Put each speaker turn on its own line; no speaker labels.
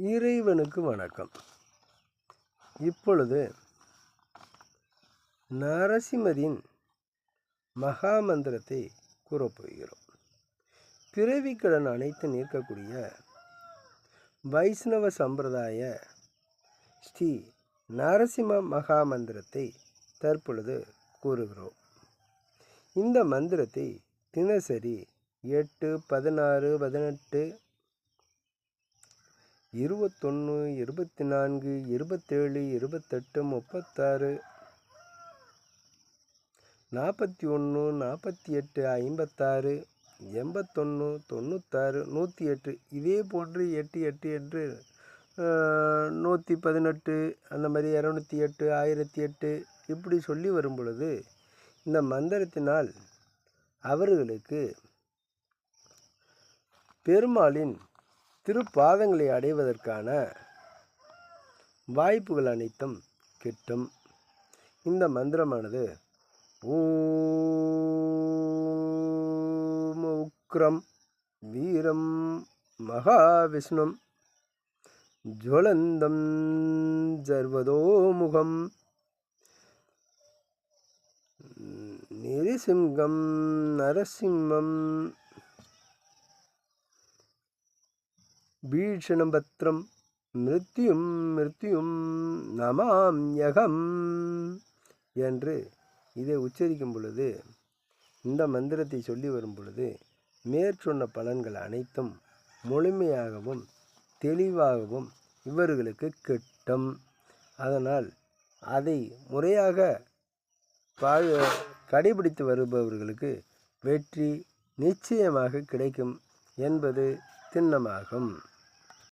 இறைவனுக்கு வணக்கம். இப்பொழுது நரசிம்மரின் மகாமந்திரத்தை கூறப்போகிறோம். பிறவிக்கடன் அனைத்து நிற்கக்கூடிய வைஷ்ணவ சம்பிரதாய ஸ்ரீ நரசிம்ம மகாமந்திரத்தை தற்பொழுது கூறுகிறோம். இந்த மந்திரத்தை தினசரி எட்டு பதினாறு பதினெட்டு இருபத்தொன்று இருபத்தி நான்கு இருபத்தேழு இருபத்தெட்டு முப்பத்தாறு. நாற்பத்தி ஒன்று நாற்பத்தி எட்டு ஐம்பத்தாறு. எண்பத்தொன்று தொண்ணூத்தாறு நூற்றி எட்டு இதே போன்று எட்டு எட்டு என்று நூற்றி பதினெட்டு அந்த மாதிரி இரநூத்தி எட்டு ஆயிரத்தி எட்டு இப்படி சொல்லி வரும் பொழுது இந்த மந்திரத்தினால் அவர்களுக்கு பெருமாளின் திருப்பாதங்களை அடைவதற்கான வாய்ப்புகள் அனைத்தும் கிட்டும். இந்த மந்திரமானது ஓம் உக்ரம் வீரம் மகாவிஷ்ணும் ஜுவலந்தம் ஜர்வதோமுகம் நெரிசிங்கம் நரசிம்மம் பீஷணபத்ரம் மிருத்யும் மிருத்யும் நமாம் யகம் என்று இதை உச்சரிக்கும் பொழுது இந்த மந்திரத்தை சொல்லி வரும் பொழுது மேற்சொன்ன பலன்கள் அனைத்தும் முழுமையாகவும் தெளிவாகவும் இவர்களுக்கு கிட்டும். அதனால் அதை முறையாக கடைபிடித்து வருபவர்களுக்கு வெற்றி நிச்சயமாக கிடைக்கும் என்பது திண்ணமாகும்.